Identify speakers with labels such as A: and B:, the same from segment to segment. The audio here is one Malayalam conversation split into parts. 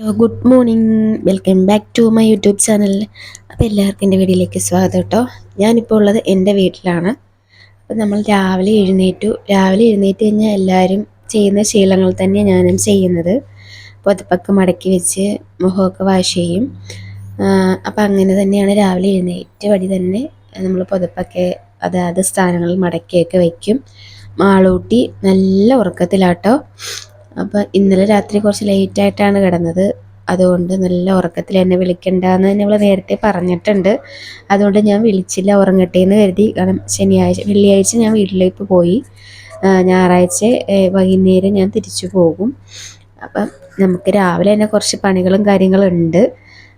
A: Hello good morning welcome back to my YouTube channel അപ്പോൾ എല്ലാവർക്കും എന്റെ വീട്ടിലേക്ക് സ്വാഗതം കേട്ടോ. ഞാനിപ്പോൾ ഉള്ളത് എന്റെ വീട്ടിലാണ്. അപ്പോൾ നമ്മൾ രാവിലെ എഴുന്നേറ്റു. രാവിലെ എഴുന്നേറ്റ് കഴിഞ്ഞാൽ എല്ലാവരും ചെയ്യുന്ന ശീലങ്ങൾ തന്നെ ഞാനും ചെയ്യുന്നത്. പുതപ്പൊക്കെ മടക്കി വെച്ച് മുഖമൊക്കെ വാഷ് ചെയ്യും. അപ്പോൾ അങ്ങനെ തന്നെയാണ് രാവിലെ എഴുന്നേറ്റ് വഴി തന്നെ നമ്മൾ പുതപ്പൊക്കെ അതായത് സ്ഥാനങ്ങളിൽ മടക്കിയൊക്കെ വയ്ക്കും മാളൂട്ടി നല്ല ഉറക്കത്തിലാട്ടോ. അപ്പോൾ ഇന്നലെ രാത്രി കുറച്ച് ലേറ്റായിട്ടാണ് കിടന്നത്. അതുകൊണ്ട് നല്ല ഉറക്കത്തിൽ എന്നെ വിളിക്കണ്ടെന്ന് തന്നെ അവളെ നേരത്തെ പറഞ്ഞിട്ടുണ്ട്. അതുകൊണ്ട് ഞാൻ വിളിച്ചില്ല ഉറങ്ങട്ടെ എന്ന് കരുതി. കാരണം ശനിയാഴ്ച വെള്ളിയാഴ്ച ഞാൻ വീട്ടിലേക്ക് പോയി. ഞായറാഴ്ച വൈകുന്നേരം ഞാൻ തിരിച്ചു പോകും. അപ്പം നമുക്ക് രാവിലെ തന്നെ കുറച്ച് പണികളും കാര്യങ്ങളും ഉണ്ട്.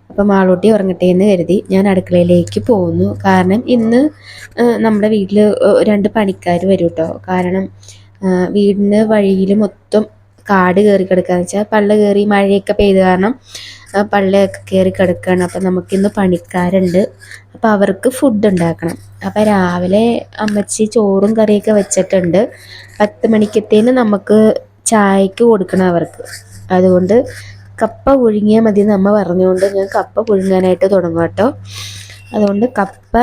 A: അപ്പം ആളൂട്ടി ഉറങ്ങട്ടെ എന്ന് കരുതി ഞാൻ അടുക്കളയിലേക്ക് പോകുന്നു. കാരണം ഇന്ന് നമ്മുടെ വീട്ടിൽ രണ്ട് പണിക്കാർ വരും കേട്ടോ കാരണം വീടിന് വഴിയിൽ മൊത്തം കാട് കയറി കിടക്കുകയെന്ന് വെച്ചാൽ പള്ള കയറി മഴയൊക്കെ പെയ്ത് കാരണം പള്ളയൊക്കെ കയറി കിടക്കുകയാണ് അപ്പം നമുക്കിന്ന് പണിക്കാരുണ്ട്. അപ്പം അവർക്ക് ഫുഡ് ഉണ്ടാക്കണം. അപ്പം രാവിലെ അമ്മച്ചി ചോറും കറിയൊക്കെ വെച്ചിട്ടുണ്ട്. പത്ത് മണിക്കത്തേന് നമുക്ക് ചായക്ക് കൊടുക്കണം അവർക്ക്. അതുകൊണ്ട് കപ്പ പുഴുങ്ങിയാൽ മതി എന്ന് അമ്മ പറഞ്ഞുകൊണ്ട് ഞാൻ കപ്പ പുഴുങ്ങാനായിട്ട് തുടങ്ങും കേട്ടോ അതുകൊണ്ട് കപ്പ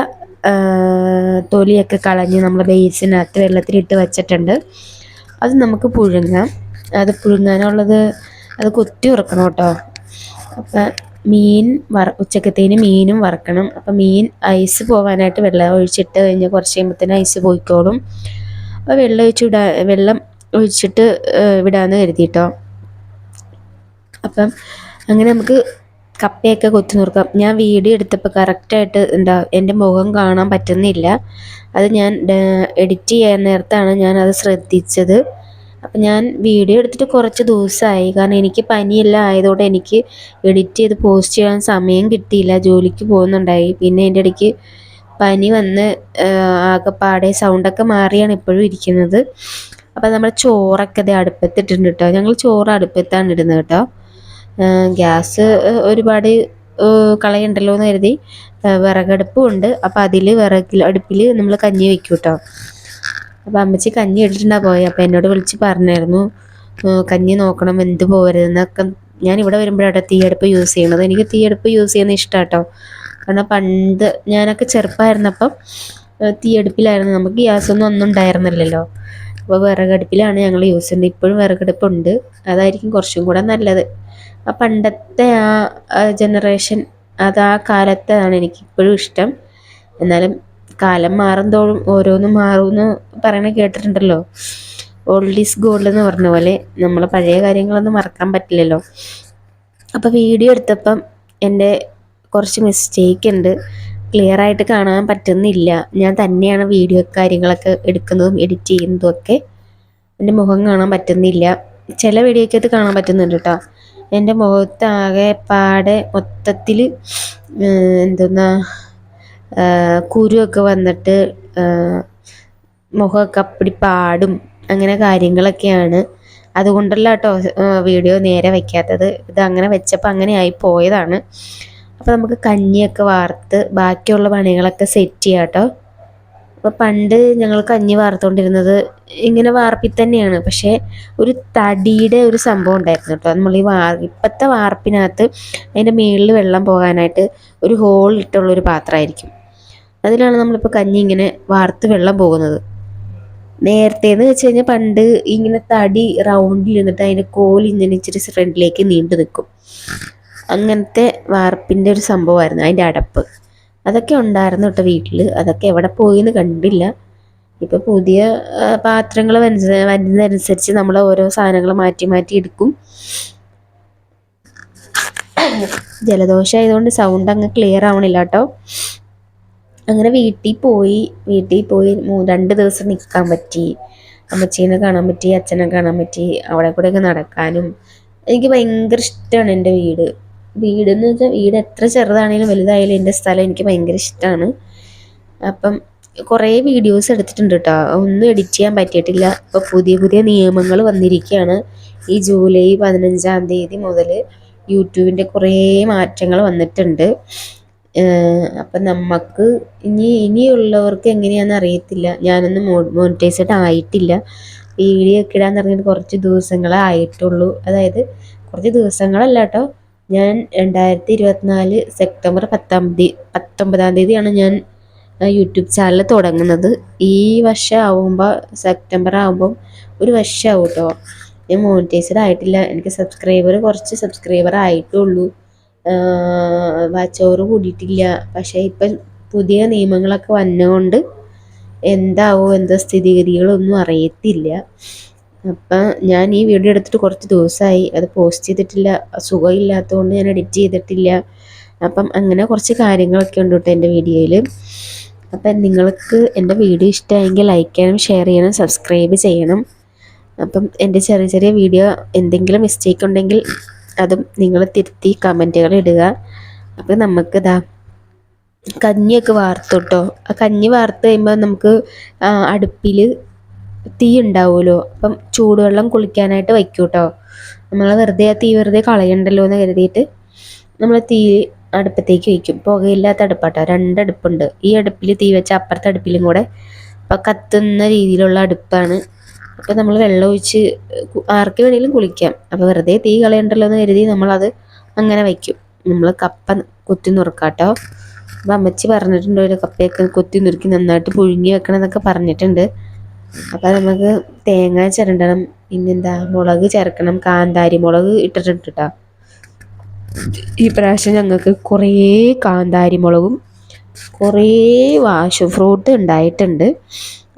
A: തൊലിയൊക്കെ കളഞ്ഞ് നമ്മൾ ബേസിനകത്ത് വെള്ളത്തിലിട്ട് വെച്ചിട്ടുണ്ട്. അത് നമുക്ക് പുഴുങ്ങാം. അത് പുഴുങ്ങാനുള്ളത് അത് കൊത്തി ഉറക്കണം കേട്ടോ. അപ്പം മീൻ വറ ഉച്ചക്കത്തേന് മീനും വറക്കണം. അപ്പം മീൻ ഐസ് പോകാനായിട്ട് വെള്ളം ഒഴിച്ചിട്ട് കഴിഞ്ഞ് കുറച്ച് കഴിയുമ്പോഴത്തേന് ഐസ് പോയിക്കോളും. അപ്പോൾ വെള്ളം ഒഴിച്ച് വിടാ വെള്ളം ഒഴിച്ചിട്ട് വിടാമെന്ന് കരുതിയിട്ടോ അപ്പം അങ്ങനെ നമുക്ക് കപ്പയൊക്കെ കൊത്തി നുറുക്കാം ഞാൻ വീഡിയോ എടുത്തപ്പോൾ കറക്റ്റായിട്ട് എന്താ എന്റെ മുഖം കാണാൻ പറ്റുന്നില്ല. അത് ഞാൻ എഡിറ്റ് ചെയ്യാൻ നേരത്താണ് ഞാൻ അത് ശ്രദ്ധിച്ചത്. അപ്പം ഞാൻ വീഡിയോ എടുത്തിട്ട് കുറച്ച് ദിവസമായി. കാരണം എനിക്ക് പനിയെല്ലാം ആയതുകൊണ്ട് എനിക്ക് എഡിറ്റ് ചെയ്ത് പോസ്റ്റ് ചെയ്യാൻ സമയം കിട്ടിയില്ല. ജോലിക്ക് പോകുന്നുണ്ടായി. പിന്നെ എന്റെ ഇടയ്ക്ക് പനി വന്ന് ആകെപ്പാടെ സൗണ്ടൊക്കെ മാറിയാണ് ഇപ്പോഴും ഇരിക്കുന്നത്. അപ്പം നമ്മൾ ചോറൊക്കെ ഇത് അടുപ്പത്തിട്ടുണ്ട് കേട്ടോ. ഞങ്ങൾ ചോറ് അടുപ്പത്താണ് ഇടുന്നത് കേട്ടോ. ഗ്യാസ് ഒരുപാട് കളയണ്ടല്ലോ എന്ന് കരുതി. വിറകടുപ്പും ഉണ്ട്. അപ്പം അതിൽ വിറകിൽ അടുപ്പിൽ നമ്മൾ കഞ്ഞി വെക്കും കേട്ടോ. അപ്പോൾ അമ്മച്ചി കഞ്ഞി ഇട്ടിട്ടുണ്ടാ പോയി. അപ്പോൾ എന്നോട് വിളിച്ച് പറഞ്ഞായിരുന്നു കഞ്ഞി നോക്കണം എന്ത് പോകരുതെന്നൊക്കെ ഞാൻ ഇവിടെ വരുമ്പോഴാണ് തീയടുപ്പ് യൂസ് ചെയ്യണത്. എനിക്ക് തീയടുപ്പ് യൂസ് ചെയ്യുന്ന ഇഷ്ടമാട്ടോ കാരണം പണ്ട് ഞാനൊക്കെ ചെറുപ്പമായിരുന്നപ്പം തീയടുപ്പിലായിരുന്നു. നമുക്ക് ഗ്യാസൊന്നും ഒന്നും ഉണ്ടായിരുന്നില്ലല്ലോ. അപ്പോൾ വിറകടുപ്പിലാണ് ഞങ്ങൾ യൂസ് ചെയ്യുന്നത്. ഇപ്പോഴും വിറകടുപ്പുണ്ട്. അതായിരിക്കും കുറച്ചും കൂടെ നല്ലത്. ആ പണ്ടത്തെ ആ ജനറേഷൻ അത് ആ എനിക്ക് ഇപ്പോഴും ഇഷ്ടം. എന്നാലും കാലം മാറുന്തോറും ഓരോന്നും മാറുമെന്ന് പറയണ കേട്ടിട്ടുണ്ടല്ലോ. ഓൾഡ് ഈസ് ഗോൾഡ് എന്ന് പറഞ്ഞ പോലെ നമ്മൾ പഴയ കാര്യങ്ങളൊന്നും മറക്കാൻ പറ്റില്ലല്ലോ. അപ്പോൾ വീഡിയോ എടുത്തപ്പം എന്റെ കുറച്ച് മിസ്റ്റേക്ക് ഉണ്ട്. ക്ലിയർ ആയിട്ട് കാണാൻ പറ്റുന്നില്ല. ഞാൻ തന്നെയാണ് വീഡിയോ കാര്യങ്ങളൊക്കെ എടുക്കുന്നതും എഡിറ്റ് ചെയ്യുന്നതും ഒക്കെ. എന്റെ മുഖം കാണാൻ പറ്റുന്നില്ല. ചില വീഡിയോക്കകത്ത് കാണാൻ പറ്റുന്നുണ്ട് കേട്ടോ എന്റെ മുഖത്താകെ പാടെ മൊത്തത്തിൽ എന്തെന്നാ കുരുവൊക്കെ വന്നിട്ട് മുഖമൊക്കെ അപ്പടി പാടും. അങ്ങനെ കാര്യങ്ങളൊക്കെയാണ്. അതുകൊണ്ടല്ല കേട്ടോ വീഡിയോ നേരെ വയ്ക്കാത്തത് ഇത് അങ്ങനെ വെച്ചപ്പോൾ അങ്ങനെ ആയി പോയതാണ്. അപ്പോൾ നമുക്ക് കഞ്ഞിയൊക്കെ വാർത്ത് ബാക്കിയുള്ള പണികളൊക്കെ സെറ്റ് ചെയ്യാം കേട്ടോ. അപ്പോൾ പണ്ട് ഞങ്ങൾ കഞ്ഞി വാർത്തുകൊണ്ടിരുന്നത് ഇങ്ങനെ വാർപ്പിൽ തന്നെയാണ്. പക്ഷേ ഒരു തടിയുടെ ഒരു സംഭവം ഉണ്ടായിരുന്നു കേട്ടോ. നമ്മൾ ഈ വാർ ഇപ്പോഴത്തെ വാർപ്പിനകത്ത് അതിന്റെ മുകളിൽ വെള്ളം പോകാനായിട്ട് ഒരു ഹോൾ ഇട്ടുള്ള ഒരു പാത്രമായിരിക്കും. അതിലാണ് നമ്മളിപ്പോൾ കഞ്ഞി ഇങ്ങനെ വാർത്ത് വെള്ളം പോകുന്നത്. നേരത്തേന്ന് വെച്ച് കഴിഞ്ഞാൽ പണ്ട് ഇങ്ങനെ തടി റൗണ്ടിൽ നിന്നിട്ട് അതിന്റെ കോൽ ഇങ്ങനെ ഇച്ചിരി ഫ്രണ്ടിലേക്ക് നീണ്ടു നിൽക്കും അങ്ങനത്തെ വാർപ്പിന്റെ ഒരു സംഭവമായിരുന്നു അതിന്റെ അടപ്പ്. അതൊക്കെ ഉണ്ടായിരുന്നു കേട്ടോ വീട്ടിൽ അതൊക്കെ എവിടെ പോയി എന്ന് കണ്ടില്ല. ഇപ്പോൾ പുതിയ പാത്രങ്ങൾ വരുന്നതനുസരിച്ച് നമ്മൾ ഓരോ സാധനങ്ങൾ മാറ്റി മാറ്റി എടുക്കും. ജലദോഷം ആയതുകൊണ്ട് സൗണ്ട് അങ്ങ് ക്ലിയർ ആവണില്ല കേട്ടോ. അങ്ങനെ വീട്ടിൽ പോയി വീട്ടിൽ പോയി രണ്ട് ദിവസം നിൽക്കാൻ പറ്റി. അമ്മച്ചീനെ കാണാൻ പറ്റി അച്ഛനെ കാണാൻ പറ്റി അവിടെ കൂടെയൊക്കെ നടക്കാനും. എനിക്ക് ഭയങ്കര ഇഷ്ടമാണ് എന്റെ വീട്. വീട് എന്ന് വെച്ചാൽ വീട് എത്ര ചെറുതാണെങ്കിലും വലുതായാലും എന്റെ സ്ഥലം എനിക്ക് ഭയങ്കര ഇഷ്ടമാണ്. അപ്പം കുറേ വീഡിയോസ് എടുത്തിട്ടുണ്ട് കേട്ടോ. ഒന്നും എഡിറ്റ് ചെയ്യാൻ പറ്റിയിട്ടില്ല. ഇപ്പോൾ പുതിയ പുതിയ നിയമങ്ങൾ വന്നിരിക്കുകയാണ്. ഈ ജൂലൈ പതിനഞ്ചാം തീയതി മുതൽ യൂട്യൂബിന്റെ കുറേ മാറ്റങ്ങൾ വന്നിട്ടുണ്ട്. അപ്പം നമുക്ക് ഇനി ഇനിയുള്ളവർക്ക് എങ്ങനെയാണെന്ന് അറിയത്തില്ല. ഞാനൊന്നും മോണിറ്റൈസ്ഡ് ആയിട്ടില്ല. വീഡിയോ ഒക്കെ ഇടാൻ തുടങ്ങിയിട്ട് കുറച്ച് ദിവസങ്ങളേ ആയിട്ടുള്ളൂ. അതായത് കുറച്ച് ദിവസങ്ങളല്ല കേട്ടോ ഞാൻ രണ്ടായിരത്തി ഇരുപത്തിനാല് സെപ്റ്റംബർ പത്താം തീയതി പത്തൊമ്പതാം തീയതിയാണ് ഞാൻ യൂട്യൂബ് ചാനൽ തുടങ്ങുന്നത്. ഈ വർഷം ആവുമ്പോൾ സെപ്റ്റംബർ ആകുമ്പം ഒരു വർഷമാവും കേട്ടോ ഞാൻ മോണിറ്റൈസ്ഡ് ആയിട്ടില്ല. എനിക്ക് സബ്സ്ക്രൈബർ കുറച്ച് സബ്സ്ക്രൈബർ ആയിട്ടുള്ളൂ. ഓവർ കൂടിയിട്ടില്ല. പക്ഷേ ഇപ്പം പുതിയ നിയമങ്ങളൊക്കെ വന്നുകൊണ്ട് എന്താവോ എന്താ സ്ഥിതിഗതികളൊന്നും അറിയത്തില്ല. അപ്പം ഞാൻ ഈ വീഡിയോ എടുത്തിട്ട് കുറച്ച് ദിവസമായി അത് പോസ്റ്റ് ചെയ്തിട്ടില്ല. സുഖമില്ലാത്തതുകൊണ്ട് ഞാൻ എഡിറ്റ് ചെയ്തിട്ടില്ല. അപ്പം അങ്ങനെ കുറച്ച് കാര്യങ്ങളൊക്കെ ഉണ്ട് കേട്ടോ എന്റെ വീഡിയോയിൽ അപ്പം നിങ്ങൾക്ക് എന്റെ വീഡിയോ ഇഷ്ടമായെങ്കിൽ ലൈക്ക് ചെയ്യണം ഷെയർ ചെയ്യണം സബ്സ്ക്രൈബ് ചെയ്യണം. അപ്പം എന്റെ ചെറിയ ചെറിയ വീഡിയോ എന്തെങ്കിലും മിസ്റ്റേക്ക് ഉണ്ടെങ്കിൽ അതും നിങ്ങൾ തിരുത്തി കമന്റുകൾ ഇടുക. അപ്പം നമുക്കിതാ കഞ്ഞിയൊക്കെ വാർത്തു കേട്ടോ ആ കഞ്ഞി വാർത്ത് കഴിയുമ്പോൾ നമുക്ക് അടുപ്പിൽ തീ ഉണ്ടാവുമല്ലോ. അപ്പം ചൂടുവെള്ളം കുളിക്കാനായിട്ട് വയ്ക്കും കേട്ടോ നമ്മൾ വെറുതെ ആ തീ വെറുതെ കളയണ്ടല്ലോ എന്ന് കരുതിയിട്ട് നമ്മൾ തീ അടുപ്പത്തേക്ക് വയ്ക്കും. പുകയില്ലാത്ത അടുപ്പാട്ടോ. രണ്ടടുപ്പുണ്ട്. ഈ അടുപ്പിൽ തീ വെച്ച അപ്പുറത്തെ അടുപ്പിലും കൂടെ അപ്പം കത്തുന്ന രീതിയിലുള്ള അടുപ്പാണ് അപ്പം നമ്മൾ വെള്ളം ഒഴിച്ച് ആർക്ക് വേണമെങ്കിലും കുളിക്കാം. അപ്പോൾ വെറുതെ തീ കളയണ്ടല്ലോ എന്ന് കരുതി നമ്മളത് അങ്ങനെ വയ്ക്കും. നമ്മൾ കപ്പ കൊത്തി നുറുക്കാട്ടോ. അപ്പം അമ്മച്ചി പറഞ്ഞിട്ടുണ്ട് ഒരു കപ്പയൊക്കെ കൊത്തി നുറുക്കി നന്നായിട്ട് പുഴുങ്ങി വെക്കണം എന്നൊക്കെ പറഞ്ഞിട്ടുണ്ട്. അപ്പം നമുക്ക് തേങ്ങ ചിരണ്ടണം. പിന്നെന്താ മുളക് ചേർക്കണം കാന്താരി മുളക് ഇട്ടിട്ടുണ്ട് കേട്ടോ ഈ പ്രാവശ്യം ഞങ്ങൾക്ക് കുറേ കാന്താരി മുളകും കുറേ വാഷ് ഫ്രൂട്ട് ഉണ്ടായിട്ടുണ്ട്.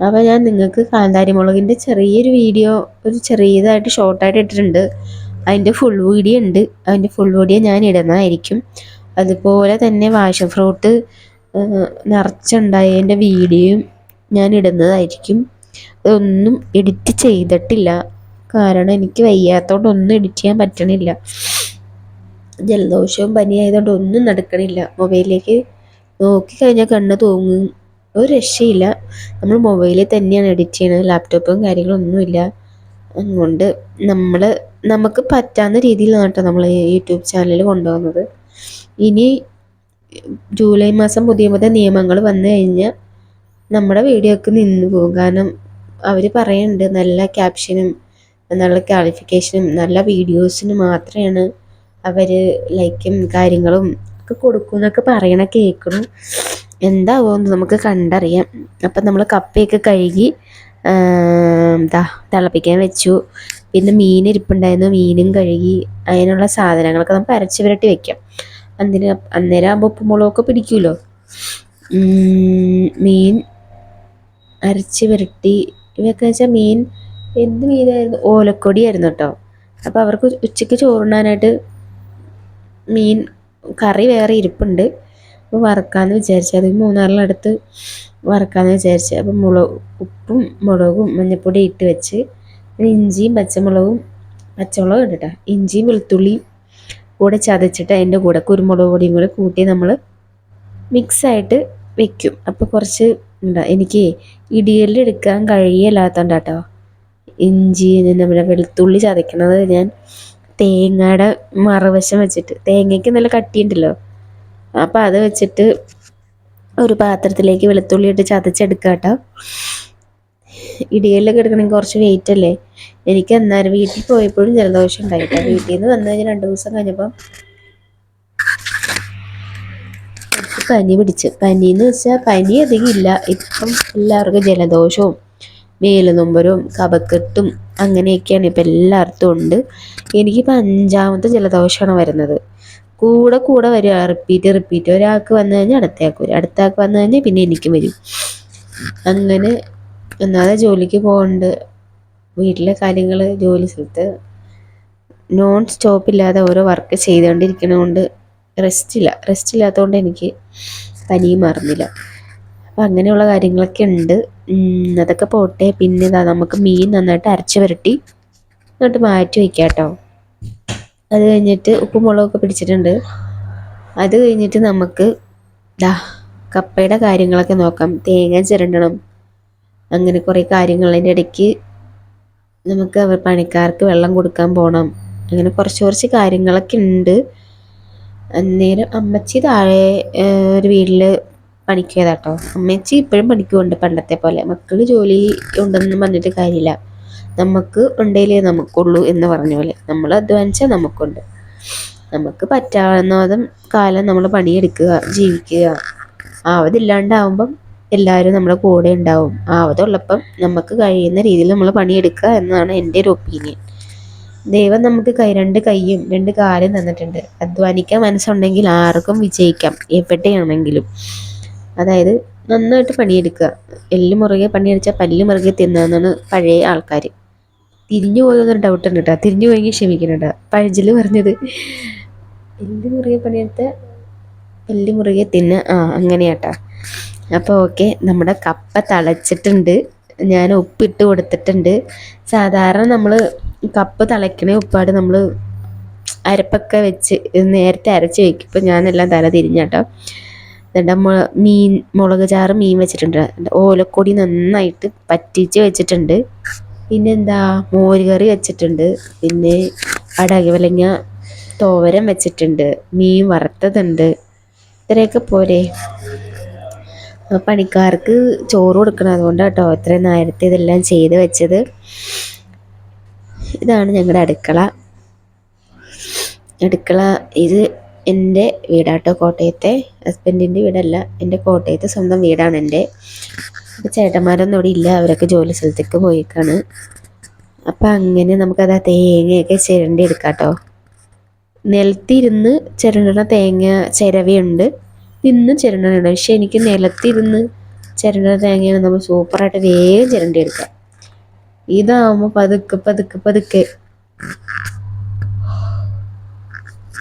A: അപ്പോൾ ഞാൻ നിങ്ങൾക്ക് കാന്താരി മുളകിന്റെ ചെറിയൊരു വീഡിയോ ഒരു ചെറിയതായിട്ട് ഷോർട്ടായിട്ട് ഇട്ടിട്ടുണ്ട്. അതിന്റെ ഫുൾ വീഡിയോ ഉണ്ട്. അതിന്റെ ഫുൾ വീഡിയോ ഞാൻ ഇടുന്നതായിരിക്കും. അതുപോലെ തന്നെ വാഷ ഫ്രൂട്ട് നിറച്ചുണ്ടായതിന്റെ വീഡിയോയും ഞാൻ ഇടുന്നതായിരിക്കും. അതൊന്നും എഡിറ്റ് ചെയ്തിട്ടില്ല. കാരണം എനിക്ക് വയ്യാത്തതുകൊണ്ട് ഒന്നും എഡിറ്റ് ചെയ്യാൻ പറ്റണില്ല. ജലദോഷവും പനിയായതുകൊണ്ട് ഒന്നും നടക്കണില്ല. മൊബൈലിലേക്ക് നോക്കിക്കഴിഞ്ഞാൽ കണ്ണ് തൂങ്ങും. ഒരു രക്ഷയില്ല. നമ്മൾ മൊബൈലിൽ തന്നെയാണ് എഡിറ്റ് ചെയ്യുന്നത് ലാപ്ടോപ്പും കാര്യങ്ങളൊന്നുമില്ല അതുകൊണ്ട് നമ്മൾ നമുക്ക് പറ്റാവുന്ന രീതിയിലാണ് കേട്ടോ നമ്മൾ യൂട്യൂബ് ചാനൽ കൊണ്ടുപോകുന്നത്. ഇനി ജൂലൈ മാസം പുതിയ പുതിയ നിയമങ്ങൾ വന്നു കഴിഞ്ഞാൽ നമ്മുടെ വീഡിയോ ഒക്കെ നിന്ന് പോകും. കാരണം അവർ പറയുന്നുണ്ട് നല്ല ക്യാപ്ഷനും നല്ല ക്വാളിഫിക്കേഷനും നല്ല വീഡിയോസിന് മാത്രമാണ് അവർ ലൈക്കും കാര്യങ്ങളും ഒക്കെ കൊടുക്കും എന്നൊക്കെ പറയണ കേൾക്കണം എന്താവുമെന്ന് നമുക്ക് കണ്ടറിയാം. അപ്പം നമ്മൾ കപ്പയൊക്കെ കഴുകി എന്താ തിളപ്പിക്കാൻ വെച്ചു. പിന്നെ മീൻ ഇരിപ്പുണ്ടായിരുന്നു. മീനും കഴുകി അതിനുള്ള സാധനങ്ങളൊക്കെ നമുക്ക് അരച്ച് പുരട്ടി വെക്കാം. അന്നേരം അന്നേരം ആകുമ്പോൾ ഉപ്പും മുളകൊക്കെ പിടിക്കുമല്ലോ മീൻ അരച്ച് പുരട്ടി ഇവയൊക്കെ വെച്ചാൽ മീൻ എന്ത് മീനായിരുന്നു? ഓലക്കൊടിയായിരുന്നു കേട്ടോ. അപ്പോൾ അവർക്ക് ഉച്ചയ്ക്ക് ചോറുണ്ണാനായിട്ട് മീൻ കറി വേറെ ഇരിപ്പുണ്ട്. അപ്പോൾ വറക്കാമെന്ന് വിചാരിച്ചു. അത് മൂന്നാറിലടുത്ത് വറക്കാമെന്ന് വിചാരിച്ചു. അപ്പം മുളക് ഉപ്പും മുളകും മഞ്ഞൾപ്പൊടി ഇട്ട് വെച്ച് ഇഞ്ചിയും പച്ചമുളകും പച്ചമുളകും ഇട്ടിട്ടാ. ഇഞ്ചിയും വെളുത്തുള്ളിയും കൂടെ ചതച്ചിട്ട് അതിന്റെ കൂടെ കുരുമുളക് പൊടിയും കൂടെ കൂട്ടി നമ്മൾ മിക്സായിട്ട് വെക്കും. അപ്പോൾ കുറച്ച് ഉണ്ടാ എനിക്ക് ഇടിയലിൽ എടുക്കാൻ കേട്ടോ ഇഞ്ചി നമ്മുടെ വെളുത്തുള്ളി ചതയ്ക്കണത് ഞാൻ തേങ്ങയുടെ മറുവശം വെച്ചിട്ട്. തേങ്ങയ്ക്ക് നല്ല കട്ടിയുണ്ടല്ലോ. അപ്പോൾ അത് വെച്ചിട്ട് ഒരു പാത്രത്തിലേക്ക് വെളുത്തുള്ളി ഇട്ട് ചതച്ചെടുക്കുക കേട്ടോ ഇടിയലിലൊക്കെ എടുക്കണമെങ്കിൽ കുറച്ച് വെയിറ്റ് അല്ലേ? എനിക്ക് എന്നാലും വീട്ടിൽ പോയപ്പോഴും ജലദോഷം ഉണ്ടായിട്ടോ വീട്ടിൽ നിന്ന് വന്നു കഴിഞ്ഞാൽ രണ്ട് ദിവസം കഴിഞ്ഞപ്പം പനി പിടിച്ച്. പനി എന്ന് വെച്ചാൽ പനി അധികം ഇല്ല. ഇപ്പം എല്ലാവർക്കും ജലദോഷവും മേലുനൊമ്പരും കപക്കെട്ടും അങ്ങനെയൊക്കെയാണ് ഇപ്പം എല്ലായിടത്തും ഉണ്ട്. എനിക്കിപ്പോൾ അഞ്ചാമത്തെ ജലദോഷമാണ് വരുന്നത്. കൂടെ കൂടെ വരിക. റിപ്പീറ്റ് റിപ്പീറ്റ് ഒരാൾക്ക് വന്നു കഴിഞ്ഞാൽ അടുത്തയാൾക്ക് വരും. അടുത്തയാൾക്ക് വന്നു കഴിഞ്ഞാൽ പിന്നെ എനിക്കും വരും. അങ്ങനെ ഒന്നാമതെ ജോലിക്ക് പോകണ്ട് വീട്ടിലെ കാര്യങ്ങൾ ജോലി സ്ഥലത്ത് നോൺ സ്റ്റോപ്പ് ഇല്ലാതെ ഓരോ വർക്ക് ചെയ്തുകൊണ്ടിരിക്കണതുകൊണ്ട് റെസ്റ്റ് ഇല്ല. റെസ്റ്റ് ഇല്ലാത്തതുകൊണ്ട് എനിക്ക് പനിയും മാറുന്നില്ല. അപ്പം അങ്ങനെയുള്ള കാര്യങ്ങളൊക്കെ ഉണ്ട്. അതൊക്കെ പോട്ടെ. പിന്നെ നമുക്ക് മീൻ നന്നായിട്ട് അരച്ച് വരട്ടി. എന്നിട്ട് മാറ്റി വയ്ക്കാം കേട്ടോ അത് കഴിഞ്ഞിട്ട് ഉപ്പും മുളകൊക്കെ പിടിച്ചിട്ടുണ്ട്. അത് കഴിഞ്ഞിട്ട് നമുക്ക് ദാ കപ്പയുടെ കാര്യങ്ങളൊക്കെ നോക്കാം. തേങ്ങ ചിരണ്ടണം. അങ്ങനെ കുറേ കാര്യങ്ങൾ അതിന്റെ ഇടയ്ക്ക് നമുക്ക് അവർ പണിക്കാർക്ക് വെള്ളം കൊടുക്കാൻ പോകണം അങ്ങനെ കുറച്ച് കുറച്ച് കാര്യങ്ങളൊക്കെ ഉണ്ട്. അന്നേരം അമ്മച്ചി താഴെ ഒരു വീട്ടിൽ പണിക്ക് കേട്ടോ അമ്മച്ചി ഇപ്പോഴും പണിക്കുണ്ട് പണ്ടത്തെ പോലെ. മക്കൾ ജോലി ഉണ്ടെന്ന് പറഞ്ഞിട്ട് കാര്യമില്ല. നമുക്ക് ഉണ്ടെങ്കിലേ നമുക്കുള്ളൂ എന്ന് പറഞ്ഞ പോലെ. നമ്മൾ അധ്വാനിച്ചാൽ നമുക്കുണ്ട്. നമുക്ക് പറ്റാവുന്നതും കാലം നമ്മൾ പണിയെടുക്കുക ജീവിക്കുക. ആവതില്ലാണ്ടാവുമ്പം എല്ലാവരും നമ്മുടെ കൂടെ ഉണ്ടാവും. ആവതുള്ളപ്പം നമുക്ക് കഴിയുന്ന രീതിയിൽ നമ്മൾ പണിയെടുക്കുക എന്നതാണ് എന്റെ ഒരു ഒപ്പീനിയൻ ദൈവം നമുക്ക് കൈ രണ്ട് കൈയും രണ്ട് കാലും തന്നിട്ടുണ്ട്. അധ്വാനിക്കാൻ മനസ്സുണ്ടെങ്കിൽ ആർക്കും വിജയിക്കാം. എവിടെയാണെങ്കിലും. അതായത് നന്നായിട്ട് പണിയെടുക്കുക. എല്ല് മുറുകെ പണിയടിച്ചാൽ പല്ല് തിന്നാന്നാണ് പഴയ ആൾക്കാർ തിരിഞ്ഞു പോയതൊരു ഡൗട്ട് ഉണ്ട് കേട്ടോ തിരിഞ്ഞു പോയെങ്കിൽ ക്ഷമിക്കണം കേട്ടോ പഴഞ്ചിൽ പറഞ്ഞത്. എല്ലു മുറുകെ പണിയെടുത്ത് എല്ലു മുറുകെ തിന്ന് ആ അങ്ങനെയാട്ടാ അപ്പോൾ ഓക്കെ നമ്മുടെ കപ്പ തളച്ചിട്ടുണ്ട്. ഞാൻ ഉപ്പിട്ട് കൊടുത്തിട്ടുണ്ട്. സാധാരണ നമ്മൾ കപ്പ് തിളയ്ക്കണ ഉപ്പാട് നമ്മൾ അരപ്പൊക്കെ വെച്ച് നേരത്തെ അരച്ച് വെക്കും. ഇപ്പം ഞാനെല്ലാം തല തിരിഞ്ഞാട്ടോ എന്നിട്ട് മീൻ മുളക് ചാറ് മീൻ വെച്ചിട്ടുണ്ട്. ഓലക്കൊടി നന്നായിട്ട് പറ്റിച്ച് വെച്ചിട്ടുണ്ട്. പിന്നെന്താ? മോരുകറി വെച്ചിട്ടുണ്ട്. പിന്നെ അടകവലങ്ങ തോവരം വെച്ചിട്ടുണ്ട്. മീൻ വറുത്തതുണ്ട്. ഇത്രയൊക്കെ പോരെ. പണിക്കാർക്ക് ചോറ് കൊടുക്കണം. അതുകൊണ്ട് കേട്ടോ ഇത്രയും നേരത്തെ ഇതെല്ലാം ചെയ്ത് വെച്ചത്. ഇതാണ് ഞങ്ങളുടെ അടുക്കള. അടുക്കള ഇത് എന്റെ വീടാട്ടോ കോട്ടയത്തെ. ഹസ്ബൻഡിന്റെ വീടല്ല. എന്റെ കോട്ടയത്തെ സ്വന്തം വീടാണ് എന്റെ ചേട്ടന്മാരൊന്നും ഇവിടെ ഇല്ല. അവരൊക്കെ ജോലി സ്ഥലത്തേക്ക് പോയിക്കാണ്. അപ്പം അങ്ങനെ നമുക്കത് ആ തേങ്ങയൊക്കെ ചിരണ്ടി എടുക്കാം കേട്ടോ നിലത്തിരുന്ന് ചിരണ്ടണ തേങ്ങ ചിരവയുണ്ട്. നിന്ന് ചിരണ്ടനുണ്ട് പക്ഷെ എനിക്ക് നിലത്തിരുന്ന് ചിരണ്ടണ തേങ്ങയാണ് നമ്മൾ സൂപ്പറായിട്ട് വേഗം ചിരണ്ടി എടുക്കാം ഇതാവുമ്പോൾ പതുക്കെ പതുക്കെ പതുക്കെ.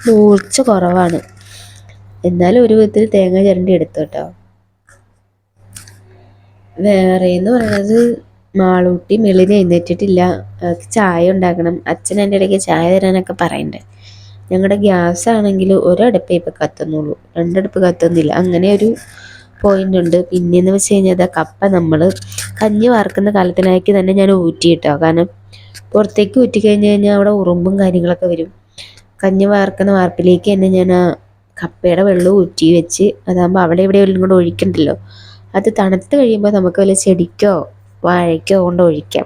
A: മൂർച്ച കുറവാണ്. എന്നാലും ഒരു വിധത്തിൽ തേങ്ങ ചിരണ്ടി എടുത്തു കേട്ടോ. വേറെ എന്ന് പറയുന്നത് മാളൂട്ടി മെളിന് എഴുന്നേറ്റിട്ടില്ല. ചായ ഉണ്ടാക്കണം. അച്ഛൻ എന്റെ ഇടയ്ക്ക് ചായ തരാനൊക്കെ പറയണ്ടേ. ഞങ്ങളുടെ ഗ്യാസ് ആണെങ്കിൽ ഒരടുപ്പേ ഇപ്പം കത്തുന്നുള്ളൂ. രണ്ടടുപ്പ് കത്തുന്നില്ല. അങ്ങനെ ഒരു പോയിന്റ് ഉണ്ട്. പിന്നെയെന്ന് വെച്ച് കഴിഞ്ഞാൽ കപ്പ നമ്മൾ കഞ്ഞി വാർക്കുന്ന കാലത്തിലേക്ക് തന്നെ ഞാൻ ഊറ്റിയിട്ടോ. കാരണം പുറത്തേക്ക് ഊറ്റി കഴിഞ്ഞ് കഴിഞ്ഞാൽ അവിടെ ഉറുമ്പും കാര്യങ്ങളൊക്കെ വരും. കഞ്ഞി വാർക്കുന്ന വാർപ്പിലേക്ക് തന്നെ ഞാൻ ആ കപ്പയുടെ വെള്ളം ഊറ്റി വെച്ച് അതാകുമ്പോൾ അവിടെ ഇവിടെ എല്ലാം കൂടെ ഒഴിക്കണ്ടല്ലോ. അത് തണുത്ത് കഴിയുമ്പോൾ നമുക്ക് വല്ല ചെടിക്കോ വാഴയ്ക്കോ കൊണ്ട് ഒഴിക്കാം.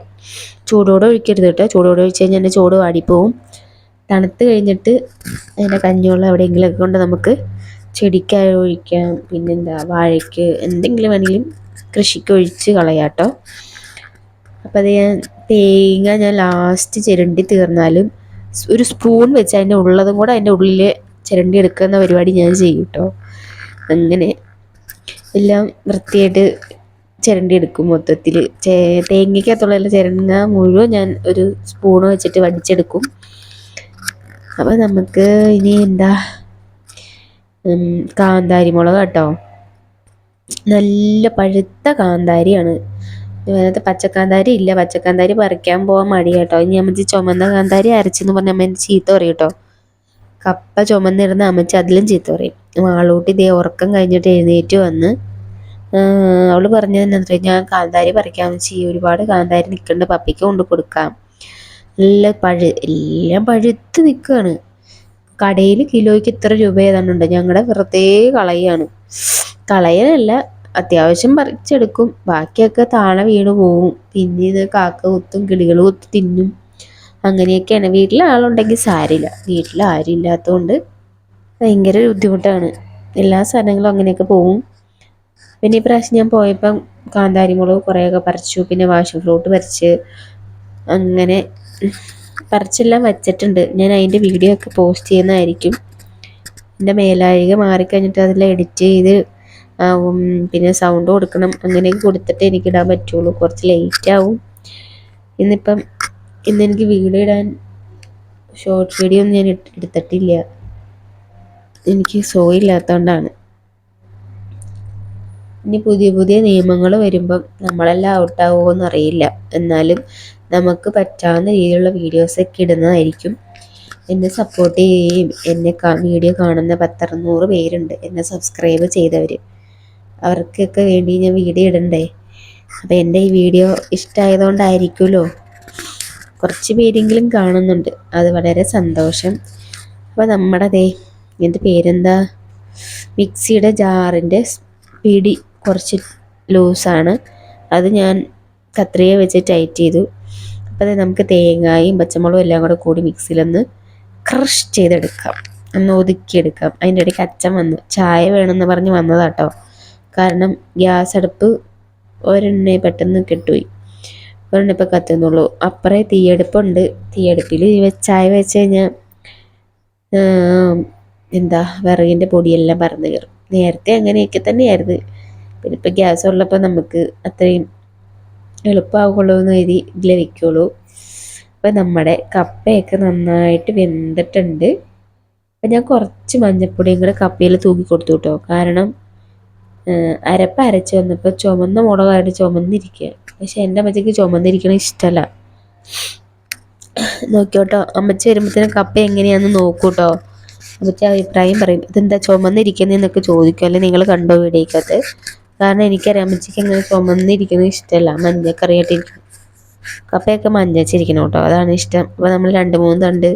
A: ചൂടോടെ ഒഴിക്കരുത് കേട്ടോ. ചൂടോടെ ഒഴിച്ച് കഴിഞ്ഞാൽ ചൂട് വാടിപ്പോവും. തണുത്ത് കഴിഞ്ഞിട്ട് അതിന്റെ കഞ്ഞിവെള്ളം എവിടെയെങ്കിലുമൊക്കെ കൊണ്ട് നമുക്ക് ചെടിക്കായി ഒഴിക്കാം. പിന്നെന്താ വാഴയ്ക്ക് എന്തെങ്കിലും വേണമെങ്കിലും കൃഷിക്ക് ഒഴിച്ച് കളയാം കേട്ടോ. അപ്പോൾ അത് ഞാൻ തേങ്ങ ഞാൻ ലാസ്റ്റ് ചിരണ്ടി തീർന്നാലും ഒരു സ്പൂൺ വെച്ച് അതിന്റെ ഉള്ളതും കൂടെ അതിന്റെ ഉള്ളിൽ ചിരണ്ടി എടുക്കുന്ന പരിപാടി ഞാൻ ചെയ്യും കേട്ടോ. അങ്ങനെ എല്ലാം വൃത്തിയായിട്ട് ചിരണ്ടി എടുക്കും മൊത്തത്തിൽ തേങ്ങയ്ക്കകത്തുള്ള ചിരങ്ങ മുഴുവൻ ഞാൻ ഒരു സ്പൂണ് വെച്ചിട്ട് വടിച്ചെടുക്കും. അപ്പോൾ നമുക്ക് ഇനി എന്താ? കാന്താരി മുളക് കേട്ടോ. നല്ല പഴുത്ത കാന്താരിയാണ്. അതിനകത്ത് പച്ചക്കാന്താരി ഇല്ല. പച്ചക്കാന്താരി പറിക്കാൻ പോകാൻ മടി കേട്ടോ. ഇനി അമ്മച്ചി ചുമന്ന കാന്താരി അരച്ചെന്ന് പറഞ്ഞ അമ്മ ചീത്ത പറയും കേട്ടോ. കപ്പ ചുമന്നിരുന്ന അമ്മച്ചി അതിലും ചീത്ത പറയും. ആളൂട്ടി ദേ ഉറക്കം കഴിഞ്ഞിട്ട് എഴുന്നേറ്റ് വന്ന് അവൾ പറഞ്ഞത് ഞാൻ കാന്താരി പറിക്കാൻ വെച്ച് ഒരുപാട് കാന്താരി നിൽക്കുന്നുണ്ട് പപ്പിക്ക് കൊണ്ട് കൊടുക്കാം. നല്ല പഴു എല്ലാം പഴുത്ത് നിൽക്കുകയാണ് കടയിൽ കിലോയ്ക്ക് ഇത്ര രൂപ ഏതാണ്ടുണ്ട് ഞങ്ങളുടെ വെറുതെ കളയാണ്. കളയലല്ല അത്യാവശ്യം പറിച്ചെടുക്കും. ബാക്കിയൊക്കെ താഴെ വീണ് പോവും. പിന്നെ ഇത് കാക്ക കുത്തും കിളികൾ കുത്തി തിന്നും. അങ്ങനെയൊക്കെയാണ്. വീട്ടിൽ ആളുണ്ടെങ്കിൽ സാരില്ല വീട്ടിൽ ആരും ഇല്ലാത്തതുകൊണ്ട് ഭയങ്കര ബുദ്ധിമുട്ടാണ്. എല്ലാ സാധനങ്ങളും അങ്ങനെയൊക്കെ പോവും. പിന്നെ ഈ പ്രാവശ്യം ഞാൻ പോയപ്പം കാന്താരിമുളക് കുറേയൊക്കെ പറിച്ചു. പിന്നെ വാഷിംഗ് ഫ്രൂട്ട് പറിച്ച്. അങ്ങനെ പറിച്ചെല്ലാം വച്ചിട്ടുണ്ട്. ഞാൻ അതിന്റെ വീഡിയോ ഒക്കെ പോസ്റ്റ് ചെയ്യുന്നതായിരിക്കും. എന്റെ മേലായിക മാറിക്കഴിഞ്ഞിട്ട് അതെല്ലാം എഡിറ്റ് ചെയ്ത് പിന്നെ സൗണ്ട് കൊടുക്കണം. അങ്ങനെയൊക്കെ കൊടുത്തിട്ട് എനിക്ക് ഇടാൻ പറ്റുള്ളൂ. കുറച്ച് ലേറ്റ് ആവും. ഇന്നിപ്പം ഇന്ന് എനിക്ക് വീഡിയോ ഇടാൻ ഷോർട്ട് വീഡിയോ ഒന്നും ഞാൻ എടുത്തിട്ടില്ല. എനിക്ക് സോ ഇല്ലാത്തതുകൊണ്ടാണ് ഇനി പുതിയ പുതിയ നിയമങ്ങൾ വരുമ്പം നമ്മളെല്ലാം ഔട്ടാവുമോ എന്നറിയില്ല എന്നാലും നമുക്ക് പറ്റാവുന്ന രീതിയിലുള്ള വീഡിയോസൊക്കെ ഇടുന്നതായിരിക്കും. എന്നെ സപ്പോർട്ട് ചെയ്യുകയും എന്നെ വീഡിയോ കാണുന്ന പത്തറുന്നൂറ് പേരുണ്ട് എന്നെ സബ്സ്ക്രൈബ് ചെയ്തവർ അവർക്കൊക്കെ വേണ്ടി ഞാൻ വീഡിയോ ഇടണ്ടേ? അപ്പോൾ എന്റെ ഈ വീഡിയോ ഇഷ്ടമായതുകൊണ്ടായിരിക്കുമല്ലോ കുറച്ച് പേരെങ്കിലും കാണുന്നുണ്ട്. അത് വളരെ സന്തോഷം. അപ്പോൾ നമ്മുടെ ദേ എന്റെ പേരെന്താ? മിക്സിയുടെ ജാറിന്റെ പിടി കുറച്ച് ലൂസാണ്. അത് ഞാൻ കത്രിക വെച്ച് ടൈറ്റ് ചെയ്തു. അപ്പോൾ നമുക്ക് തേങ്ങയും പച്ചമുളകും എല്ലാം കൂടെ കൂടി മിക്സിയിലൊന്ന് ക്രഷ് ചെയ്തെടുക്കാം. ഒന്ന് ഒതുക്കിയെടുക്കാം. അതിന്റെ ഇടയ്ക്ക് അച്ഛൻ വന്നു. ചായ വേണമെന്ന് പറഞ്ഞ് വന്നതാട്ടോ കാരണം ഗ്യാസ് അടുപ്പ് ഒരെണ്ണ പെട്ടെന്ന് കെട്ടുപോയി. ഒരെണ്ണ ഇപ്പം കത്തുന്നുള്ളൂ. അപ്പുറേ തീയെടുപ്പുണ്ട്. തീയെടുപ്പിൽ ചായ വെച്ച് കഴിഞ്ഞാൽ എന്താ വിറകിന്റെ പൊടിയെല്ലാം പറന്ന് കയറും. നേരത്തെ അങ്ങനെയൊക്കെ തന്നെയായിരുന്നു. പിന്നെ ഇപ്പം ഗ്യാസ് ഉള്ളപ്പോൾ നമുക്ക് അത്രയും എളുപ്പമാകുള്ളൂ എന്ന് കരുതി ഇതിൽ വയ്ക്കുള്ളൂ അപ്പം നമ്മുടെ കപ്പയൊക്കെ നന്നായിട്ട് വെന്തിട്ടുണ്ട്. അപ്പം ഞാൻ കുറച്ച് മഞ്ഞപ്പൊടിയും കൂടെ കപ്പയിൽ തൂക്കി കൊടുത്തു കേട്ടോ. കാരണം അരപ്പ് അരച്ച് വന്നപ്പോൾ ചുമന്ന മുളകായിട്ട് ചുമന്നിരിക്കുക. പക്ഷെ എന്റെ അമ്മച്ചക്ക് ചുമന്നിരിക്കണ ഇഷ്ടമല്ല. നോക്കിയോട്ടോ അമ്മച്ചി വരുമ്പോഴത്തേനും കപ്പ എങ്ങനെയാണെന്ന് നോക്കൂട്ടോ അമ്മച്ചി അഭിപ്രായം പറയും. ഇതെന്താ ചുമന്നിരിക്കുന്നതെന്നൊക്കെ ചോദിക്കും. അല്ലെ നിങ്ങൾ കണ്ടോ വീടേക്കകത്ത് കാരണം എനിക്കറിയാം അമ്മച്ചിക്ക് അങ്ങനെ ചുമന്നിരിക്കുന്നത് ഇഷ്ടമല്ല. മഞ്ഞക്കറിയായിട്ടിരിക്കും കപ്പയൊക്കെ മഞ്ഞച്ചിരിക്കണം കേട്ടോ. അതാണ് ഇഷ്ടം. അപ്പോൾ നമ്മൾ രണ്ട് മൂന്ന് തണ്ട്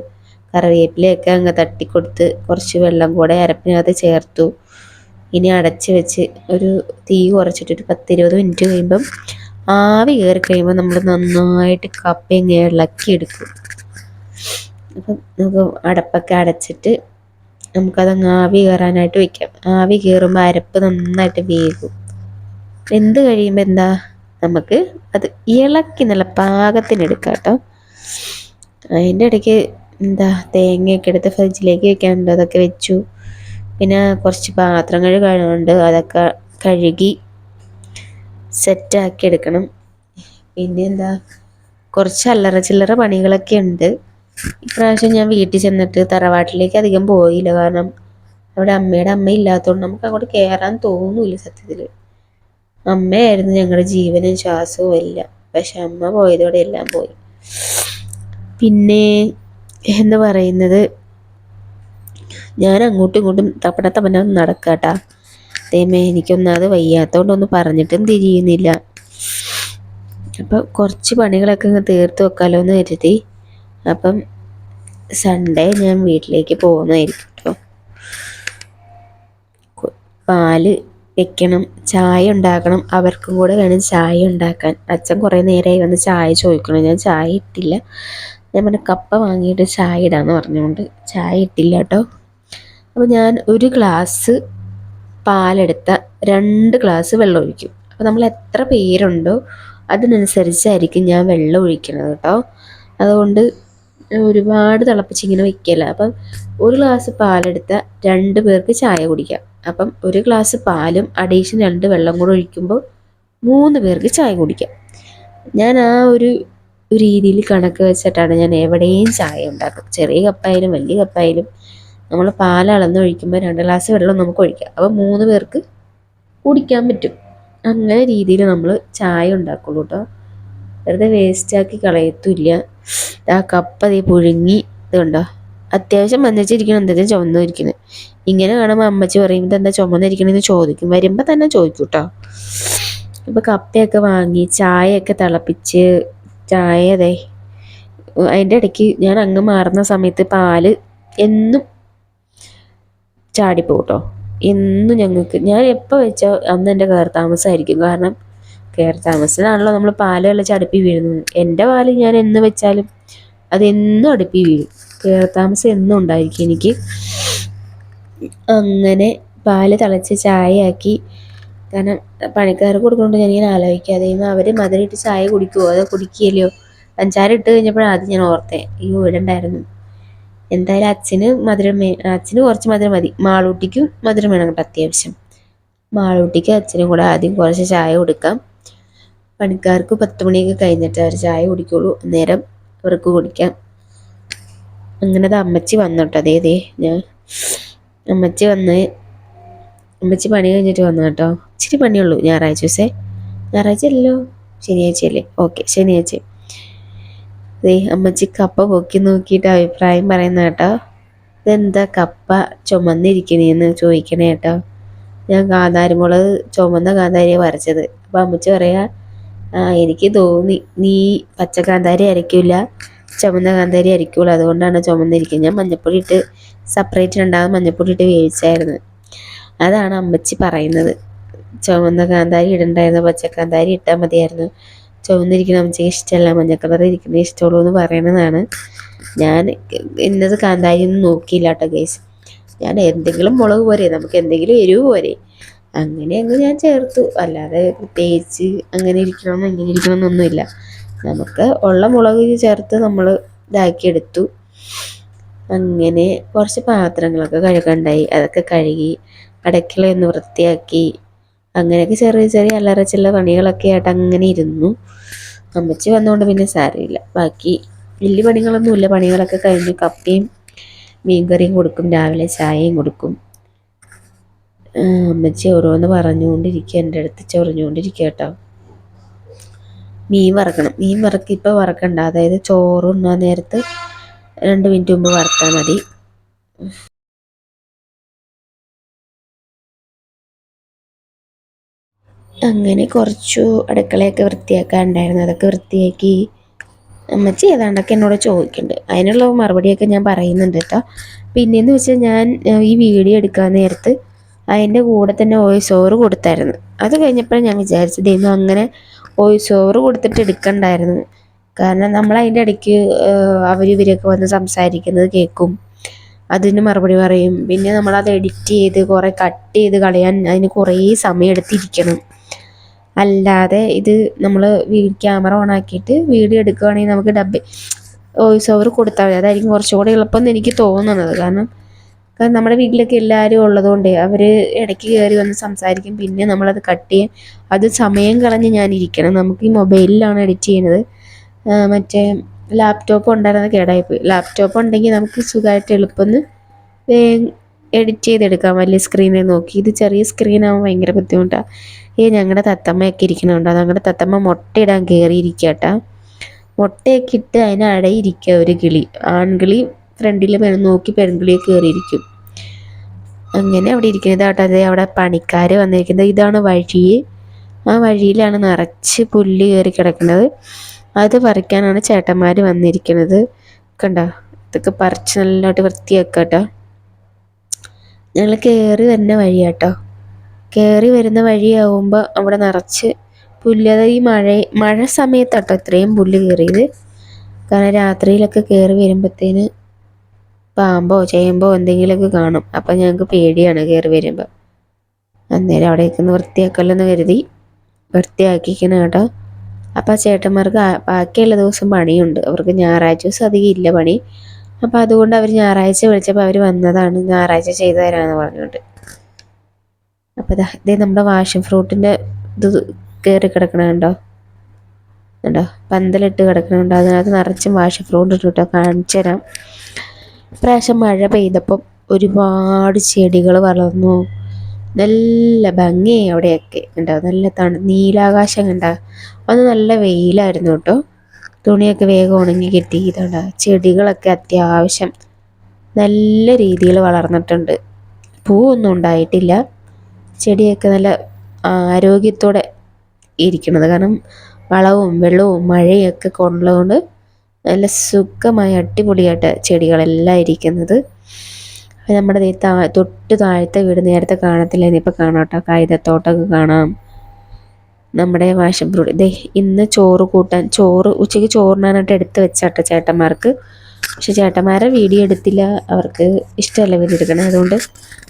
A: കറിവേപ്പിലയൊക്കെ അങ്ങ് തട്ടിക്കൊടുത്ത് കുറച്ച് വെള്ളം കൂടെ അരപ്പിനകത്ത് ചേർത്തു. ഇനി അടച്ച് വെച്ച് ഒരു തീ കുറച്ചിട്ട് ഒരു പത്തിരുപത് മിനിറ്റ് കഴിയുമ്പം ആവി കയറി കഴിയുമ്പോൾ നമ്മൾ നന്നായിട്ട് കപ്പ ഇങ്ങനെ ഇളക്കിയെടുക്കും. അപ്പം നമുക്ക് അടപ്പൊക്കെ അടച്ചിട്ട് നമുക്കതങ്ങ് ആവി കയറാനായിട്ട് വെക്കാം. ആവി കയറുമ്പോൾ അരപ്പ് നന്നായിട്ട് വേകും. വെന്ത് കഴിയുമ്പോൾ എന്താ? നമുക്ക് അത് ഇളക്കി നല്ല പാകത്തിനെടുക്കാം കേട്ടോ. അതിന്റെ ഇടയ്ക്ക് എന്താ തേങ്ങയൊക്കെ എടുത്ത് ഫ്രിഡ്ജിലേക്ക് വെക്കാനുണ്ട്. അതൊക്കെ വെച്ചു. പിന്നെ കുറച്ച് പാത്രങ്ങൾ കഴുകാനുണ്ട് അതൊക്കെ കഴുകി സെറ്റാക്കി എടുക്കണം. പിന്നെ എന്താ? കുറച്ച് അല്ലറ ചില്ലറ പണികളൊക്കെ ഉണ്ട്. ഇപ്രാവശ്യം ഞാൻ വീട്ടിൽ ചെന്നിട്ട് തറവാട്ടിലേക്ക് അധികം പോയില്ല. കാരണം അവിടെ അമ്മയുടെ അമ്മ ഇല്ലാത്തതുകൊണ്ട് നമുക്ക് അങ്ങോട്ട് കയറാൻ തോന്നൂല സത്യത്തിൽ അമ്മയായിരുന്നു ഞങ്ങളുടെ ജീവനും ശ്വാസവും എല്ലാം. പക്ഷെ അമ്മ പോയതോടെ എല്ലാം പോയി. പിന്നെ എന്ന് പറയുന്നത് ഞാൻ അങ്ങോട്ടും ഇങ്ങോട്ടും തപ്പട തപ്പന നടക്കാട്ടാ. അതേമേ എനിക്കൊന്നത് വയ്യാത്തോണ്ടൊന്നും പറഞ്ഞിട്ടും തിരിയുന്നില്ല അപ്പം കുറച്ച് പണികളൊക്കെ അങ്ങ് തീർത്ത് വെക്കാലോ എന്ന് കരുതി. അപ്പം സൺഡേ ഞാൻ വീട്ടിലേക്ക് പോകുന്നതായിരിക്കും കേട്ടോ പാൽ വെക്കണം ചായ ഉണ്ടാക്കണം അവർക്കും കൂടെ വേണം ചായ ഉണ്ടാക്കാൻ. അച്ഛൻ കുറേ നേരമായി വന്ന് ചായ ചോദിക്കണം ഞാൻ ചായ ഇട്ടില്ല. ഞാൻ പറഞ്ഞ കപ്പ വാങ്ങിയിട്ട് ചായ ഇടാന്ന് പറഞ്ഞുകൊണ്ട് ചായ ഇട്ടില്ല കേട്ടോ അപ്പോൾ ഞാൻ ഒരു ഗ്ലാസ് പാലെടുത്ത രണ്ട് ഗ്ലാസ് വെള്ളം ഒഴിക്കും. അപ്പോൾ നമ്മൾ എത്ര പേരുണ്ടോ അതിനനുസരിച്ചായിരിക്കും ഞാൻ വെള്ളം ഒഴിക്കുന്നത് കേട്ടോ അതുകൊണ്ട് ഒരുപാട് തിളപ്പിച്ച് ഇങ്ങനെ വെക്കല അപ്പം ഒരു ഗ്ലാസ് പാലെടുത്ത രണ്ട് പേർക്ക് ചായ കുടിക്കാം. അപ്പം ഒരു ഗ്ലാസ് പാലും അഡീഷൻ രണ്ട് വെള്ളം കൂടെ ഒഴിക്കുമ്പോൾ മൂന്ന് പേർക്ക് ചായ കുടിക്കാം. ഞാൻ ആ ഒരു രീതിയിൽ കണക്ക് വെച്ചിട്ടാണ് ഞാൻ എവിടെയും ചായ ഉണ്ടാക്കും. ചെറിയ കപ്പായാലും വലിയ കപ്പായാലും നമ്മൾ പാൽ അളന്ന് ഒഴിക്കുമ്പോൾ രണ്ട് ഗ്ലാസ് വെള്ളം നമുക്ക് ഒഴിക്കാം. അപ്പം മൂന്ന് പേർക്ക് കുടിക്കാൻ പറ്റും. അങ്ങനെ രീതിയിൽ നമ്മൾ ചായ ഉണ്ടാക്കുള്ളൂ കേട്ടോ വെറുതെ വേസ്റ്റാക്കി കളയത്തില്ല ആ കപ്പ അതേ പുഴുങ്ങി. ഇതുണ്ടോ അത്യാവശ്യം മഞ്ഞച്ചിരിക്കണം എന്താ ചുമന്നിരിക്കുന്നത് ഇങ്ങനെ കാണുമ്പോൾ അമ്മച്ചി പറയുമ്പോൾ എന്താ ചുമന്നിരിക്കണമെന്ന് ചോദിക്കും. വരുമ്പോൾ തന്നെ ചോദിക്കും കേട്ടോ അപ്പോൾ കപ്പയൊക്കെ വാങ്ങി ചായയൊക്കെ തിളപ്പിച്ച് ചായ അതെ അതിന്റെ ഇടയ്ക്ക് ഞാൻ അങ്ങ് മാറുന്ന സമയത്ത് പാൽ എന്നും ചാടിപ്പോട്ടോ കേട്ടോ എന്നും ഞങ്ങൾക്ക്. ഞാൻ എപ്പോൾ വെച്ചാൽ അന്ന് എന്റെ കയർ താമസമായിരിക്കും കാരണം കയർ താമസത്തിലാണല്ലോ നമ്മൾ പാൽ കളിച്ച് അടുപ്പി വീഴുന്നത്. എന്റെ പാൽ ഞാൻ എന്ന് വെച്ചാലും അതെന്നും അടുപ്പി വീഴും. കയറി താമസം എന്നും ഉണ്ടായിരിക്കും എനിക്ക്. അങ്ങനെ പാൽ തിളച്ച് ചായയാക്കി. കാരണം പണിക്കാർക്ക് കൊടുക്കുന്നുണ്ട് ഞാനിങ്ങനെ ആലോചിക്കാതെ അവർ മധുരയിട്ട് ചായ കുടിക്കുമോ അതോ കുടിക്കുകയല്ലോ പഞ്ചാര ഇട്ട് കഴിഞ്ഞപ്പോഴാണ് ആദ്യം ഞാൻ ഓർത്തേ ഈ വീടുണ്ടായിരുന്നു എന്തായാലും അച്ഛന് മധുരം അച്ഛന് കുറച്ച് മധുരം മതി. മാളൂട്ടിക്കും മധുരം വേണം കേട്ടോ അത്യാവശ്യം. മാളൂട്ടിക്ക് അച്ഛനും കൂടെ ആദ്യം കുറച്ച് ചായ കൊടുക്കാം. പണിക്കാർക്ക് പത്ത് മണിയൊക്കെ കഴിഞ്ഞിട്ട് അവർ ചായ കുടിക്കുള്ളൂ. അന്നേരം അവർക്ക് കുടിക്കാം. അങ്ങനെ അമ്മച്ചി വന്നോട്ടോ. അതേ ദേ ഞാൻ അമ്മച്ചി വന്ന് അമ്മച്ചി പണി കഴിഞ്ഞിട്ട് വന്നു കേട്ടോ. ഇച്ചിരി പണിയുള്ളൂ ഞായറാഴ്ച ദിവസേ. ഞായറാഴ്ച അല്ലല്ലോ ശനിയാഴ്ച അല്ലേ? ഓക്കെ ശനിയാഴ്ച. ദേ അമ്മച്ചി കപ്പ പൊക്കി നോക്കിയിട്ട് അഭിപ്രായം പറയുന്ന കേട്ടോ. ഇതെന്താ കപ്പ ചുമന്നിരിക്കണേന്ന് ചോദിക്കണേ കേട്ടോ. ഞാൻ കാന്താരിമുളക് ചുമന്ന കാന്താരിയാണ് വരച്ചത്. അപ്പം അമ്മച്ചി പറയാ എനിക്ക് തോന്നി. നീ പച്ച കാന്താരി അരയ്ക്കില്ല ചുമന്ന കാന്താരി അരയ്ക്കുള്ളൂ അതുകൊണ്ടാണ് ചുമന്നിരിക്കുന്നത് ഞാൻ മഞ്ഞപ്പൊടി ഇട്ട് സെപ്പറേറ്റ് രണ്ടാമത് മഞ്ഞപ്പൊടി ഇട്ട് വേവിച്ചായിരുന്നു. അതാണ് അമ്മച്ചി പറയുന്നത്. ചുവന്ന കാന്താരി ഇടണ്ടായിരുന്നു പച്ചക്കാന്താരി ഇട്ടാൽ മതിയായിരുന്നു. ചുവന്നിരിക്കുന്ന അമ്മച്ചിക്ക് ഇഷ്ടമല്ല. മഞ്ഞ കളർ ഇരിക്കുന്ന ഇഷ്ടമുള്ളൂ എന്ന് പറയണതാണ്. ഞാൻ ഇന്നത് കാന്താരി ഒന്നും നോക്കിയില്ല കേട്ടോ ഗേസ്. ഞാൻ എന്തെങ്കിലും മുളക് പോരെ നമുക്ക് എന്തെങ്കിലും എരിവ് പോരെ. അങ്ങനെ അങ്ങ് ഞാൻ ചേർത്തു. അല്ലാതെ പ്രത്യേകിച്ച് അങ്ങനെ ഇരിക്കണം ഇങ്ങനെ ഇരിക്കണം എന്നൊന്നുമില്ല നമുക്ക് ഉള്ള മുളക് ചേർത്ത് നമ്മൾ ഇതാക്കിയെടുത്തു അങ്ങനെ കുറച്ച് പാത്രങ്ങളൊക്കെ കഴുകണ്ടായി. അതൊക്കെ കഴുകി അടക്കളയൊന്ന് വൃത്തിയാക്കി. അങ്ങനെയൊക്കെ ചെറിയ ചെറിയ അല്ലറ ചില പണികളൊക്കെ ആയിട്ട് അങ്ങനെ ഇരുന്നു. അമ്മച്ചി വന്നുകൊണ്ട് പിന്നെ സാരമില്ല. ബാക്കി വലിയ പണികളൊന്നുമില്ല. പണികളൊക്കെ കഴിഞ്ഞു കപ്പയും മീൻകറിയും കൊടുക്കും. രാവിലെ ചായയും കൊടുക്കും. അമ്മച്ചി ഓരോന്ന് പറഞ്ഞുകൊണ്ടിരിക്കുക എന്റെ അടുത്ത് ചൊറിഞ്ഞുകൊണ്ടിരിക്കുക കേട്ടോ. മീൻ വറക്കണം. മീൻ വറക്കി ഇപ്പോൾ വറക്കണ്ട. അതായത് ചോറ് ഉണ്ണാൻ നേരത്ത് രണ്ട് മിനിറ്റ് മുമ്പ് വറുത്താൽ മതി. അങ്ങനെ കുറച്ചു അടുക്കളയൊക്കെ വൃത്തിയാക്കാനുണ്ടായിരുന്നു. അതൊക്കെ വൃത്തിയാക്കി. അമ്മച്ചി ഏതാണ്ടൊക്കെ എന്നോട് ചോദിക്കുന്നുണ്ട്. അതിനുള്ള മറുപടിയൊക്കെ ഞാൻ പറയുന്നുണ്ട് കേട്ടോ. പിന്നെയെന്ന് വെച്ചാൽ ഞാൻ ഈ വീഡിയോ എടുക്കാൻ നേരത്ത് അതിന്റെ കൂടെ തന്നെ വോയിസ് ഓവർ കൊടുത്തായിരുന്നു. അത് കഴിഞ്ഞപ്പോൾ ഞാൻ വിചാരിച്ചത് ഇന്ന് അങ്ങനെ വോയിസ് ഓവർ കൊടുത്തിട്ട് എടുക്കണ്ടായിരുന്നു. കാരണം നമ്മൾ അതിന്റെ ഇടയ്ക്ക് അവർ ഇവരൊക്കെ വന്ന് സംസാരിക്കുന്നത് കേൾക്കും. അതിന് മറുപടി പറയും. പിന്നെ നമ്മളത് എഡിറ്റ് ചെയ്ത് കുറേ കട്ട് ചെയ്ത് കളയാൻ അതിന് കുറേ സമയം എടുത്തിരിക്കണം. അല്ലാതെ ഇത് നമ്മൾ ക്യാമറ ഓൺ ആക്കിയിട്ട് വീഡിയോ എടുക്കുകയാണെങ്കിൽ നമുക്ക് ഡബ് വോയിസ് ഓവർ കൊടുത്താൽ മതി. അതായിരിക്കും കുറച്ചുകൂടെ എളുപ്പം എന്ന് എനിക്ക് തോന്നുന്നത്. കാരണം കാരണം നമ്മുടെ വീട്ടിലൊക്കെ എല്ലാവരും ഉള്ളതുകൊണ്ട് അവർ ഇടയ്ക്ക് കയറി വന്ന് സംസാരിക്കും. പിന്നെ നമ്മളത് കട്ട് ചെയ്യും. അത് സമയം കളഞ്ഞ് ഞാനിരിക്കണം നമുക്ക് ഈ മൊബൈലിലാണ് എഡിറ്റ് ചെയ്യുന്നത്. മറ്റേ ലാപ്ടോപ്പ് ഉണ്ടായിരുന്ന കേടായിപ്പോയി ലാപ്ടോപ്പ് ഉണ്ടെങ്കിൽ നമുക്ക് സുഖമായിട്ട് എളുപ്പം എഡിറ്റ് ചെയ്തെടുക്കാം. വലിയ സ്ക്രീനിൽ നോക്കി. ഇത് ചെറിയ സ്ക്രീനാകുമ്പോൾ ഭയങ്കര ബുദ്ധിമുട്ടാണ് ഏ ഞങ്ങളുടെ തത്തമ്മയൊക്കെ ഇരിക്കണുണ്ടോ? ഞങ്ങളുടെ തത്തമ്മ മുട്ടയിടാൻ കയറിയിരിക്കട്ടാ മുട്ടയൊക്കെ ഇട്ട് അതിനടയിരിക്കുക ഒരു കിളി. ആൺകിളി ഫ്രണ്ടിൽ നോക്കി പെൺകിളിയെ കയറിയിരിക്കും അങ്ങനെ അവിടെ ഇരിക്കുന്നത് കേട്ടോ. അതെ അവിടെ പണിക്കാർ വന്നിരിക്കുന്നത്. ഇതാണ് വഴി. ആ വഴിയിലാണ് നിറച്ച് പുല്ല് കയറി കിടക്കുന്നത്. അത് പറിക്കാനാണ് ചേട്ടന്മാർ വന്നിരിക്കുന്നത്. കണ്ടോ? ഇതൊക്കെ പറിച്ച് നല്ലോട്ട് വൃത്തിയാക്കുക കേട്ടോ ഞങ്ങൾ കയറി വരുന്ന വഴിയാട്ടോ കയറി വരുന്ന വഴിയാവുമ്പോൾ അവിടെ നിറച്ച് പുല്ല്. അതായത് ഈ മഴ മഴ സമയത്താട്ടോ ഇത്രയും പുല്ല് കയറിയത്. കാരണം രാത്രിയിലൊക്കെ കയറി വരുമ്പോഴത്തേന് പാമ്പോ ചേമ്പോ എന്തെങ്കിലുമൊക്കെ കാണും. അപ്പം ഞങ്ങൾക്ക് പേടിയാണ് കയറി വരുമ്പോൾ അന്നേരം അവിടേക്ക് ഒന്ന് വൃത്തിയാക്കല്ലെന്ന് കരുതി. വൃത്തിയാക്കിക്കണം കേട്ടോ. അപ്പോൾ ചേട്ടന്മാർക്ക് ബാക്കിയുള്ള ദിവസം പണിയുണ്ട്. അവർക്ക് ഞായറാഴ്ച ദിവസം അധികം ഇല്ല പണി. അപ്പോൾ അതുകൊണ്ട് അവർ ഞായറാഴ്ച വിളിച്ചപ്പോൾ അവർ വന്നതാണ് ഞായറാഴ്ച ചെയ്തു തരാമെന്ന് പറഞ്ഞുകൊണ്ട്. അപ്പോൾ ഇതേ നമ്മുടെ വാഷൻ ഫ്രൂട്ടിന്റെ ഇത് കയറി കിടക്കണുണ്ടോ ഉണ്ടോ പന്തലിട്ട് കിടക്കണുണ്ടോ അതിനകത്ത് നിറച്ചും വാഷൻ ഫ്രൂട്ട് ഇട്ടിട്ടോ കാണിച്ചു തരാം ഇപ്രാവശ്യം മഴ പെയ്തപ്പം ഒരുപാട് ചെടികൾ വളർന്നു. നല്ല ഭംഗിയായി അവിടെയൊക്കെ ഉണ്ടാവും നല്ല തണു നീലാകാശം കണ്ട? അന്ന് നല്ല വെയിലായിരുന്നു കേട്ടോ. തുണിയൊക്കെ വേഗം ഉണങ്ങി കിട്ടി. ഇതുണ്ട് ചെടികളൊക്കെ അത്യാവശ്യം നല്ല രീതിയിൽ വളർന്നിട്ടുണ്ട്. പൂവൊന്നും ഉണ്ടായിട്ടില്ല. ചെടിയൊക്കെ നല്ല ആരോഗ്യത്തോടെ ഇരിക്കുന്നത് കാരണം വളവും വെള്ളവും മഴയൊക്കെ കൊണ്ടുള്ളതുകൊണ്ട് നല്ല സുഖമായി അടിപൊളിയായിട്ട് ചെടികളെല്ലാം ഇരിക്കുന്നത്. നമ്മുടെ താ തൊട്ട് താഴത്തെ വീട് നേരത്തെ കാണത്തില്ല ഇനിയിപ്പോൾ കാണാം കേട്ടോ. കാണാം. നമ്മുടെ വാശംപ്രൂട് ദേ ഇന്ന് ചോറ് കൂട്ടാൻ ചോറ് ഉച്ചയ്ക്ക് ചോറിനാനായിട്ട് എടുത്ത് വെച്ചാട്ടോ ചേട്ടന്മാർക്ക്. പക്ഷെ ചേട്ടന്മാരെ വീഡിയോ എടുത്തില്ല. അവർക്ക് ഇഷ്ടമല്ല വീഡിയോ എടുക്കണം. അതുകൊണ്ട്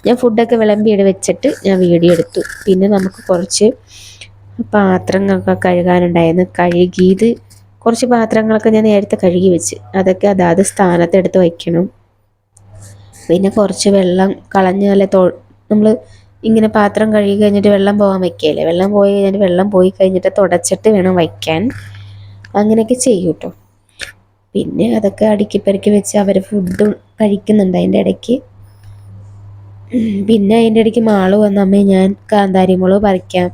A: ഞാൻ ഫുഡൊക്കെ വിളമ്പിയിട്ട് വെച്ചിട്ട് ഞാൻ വീഡിയോ എടുത്തു. പിന്നെ നമുക്ക് കുറച്ച് പാത്രങ്ങളൊക്കെ കഴുകാനുണ്ടായിരുന്നു. കഴുകിയത് കുറച്ച് പാത്രങ്ങളൊക്കെ ഞാൻ നേരത്തെ കഴുകി വെച്ച്. അതൊക്കെ അതാത് സ്ഥാനത്ത് എടുത്ത് വയ്ക്കണം. പിന്നെ കുറച്ച് വെള്ളം കളഞ്ഞാലേ തോ നമ്മൾ ഇങ്ങനെ പാത്രം കഴുകി കഴിഞ്ഞിട്ട് വെള്ളം പോകാൻ വയ്ക്കുകയല്ലേ വെള്ളം പോയി കഴിഞ്ഞിട്ട് വെള്ളം പോയി കഴിഞ്ഞിട്ട് തുടച്ചിട്ട് വേണം വയ്ക്കാൻ. അങ്ങനെയൊക്കെ ചെയ്യും കേട്ടോ പിന്നെ അതൊക്കെ അടുക്കിപ്പരക്കി വെച്ച് അവർ ഫുഡ് കഴിക്കുന്നുണ്ട് അതിന്റെ ഇടയ്ക്ക്. പിന്നെ അതിന്റെ ഇടയ്ക്ക് മാൾ വന്നമ്മേ ഞാൻ കാന്താരി മുളക് പറിക്കാം.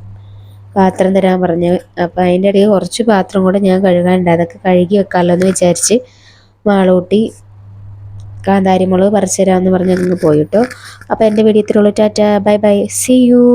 A: പാത്രം തരാൻ പറഞ്ഞു. അപ്പം അതിന്റെ ഇടയിൽ കുറച്ച് പാത്രം കൂടെ ഞാൻ കഴുകാനുണ്ട്. അതൊക്കെ കഴുകി വെക്കാമല്ലോ എന്ന് വിചാരിച്ച് മാളൂട്ടി കാന്താരി മുളക് പറിച്ചു തരാമെന്ന് പറഞ്ഞ് അങ്ങ് പോയിട്ടോ അപ്പോൾ എന്റെ വീഡിയോ ഇത്രയുള്ളൂ tata. Bye bye. See you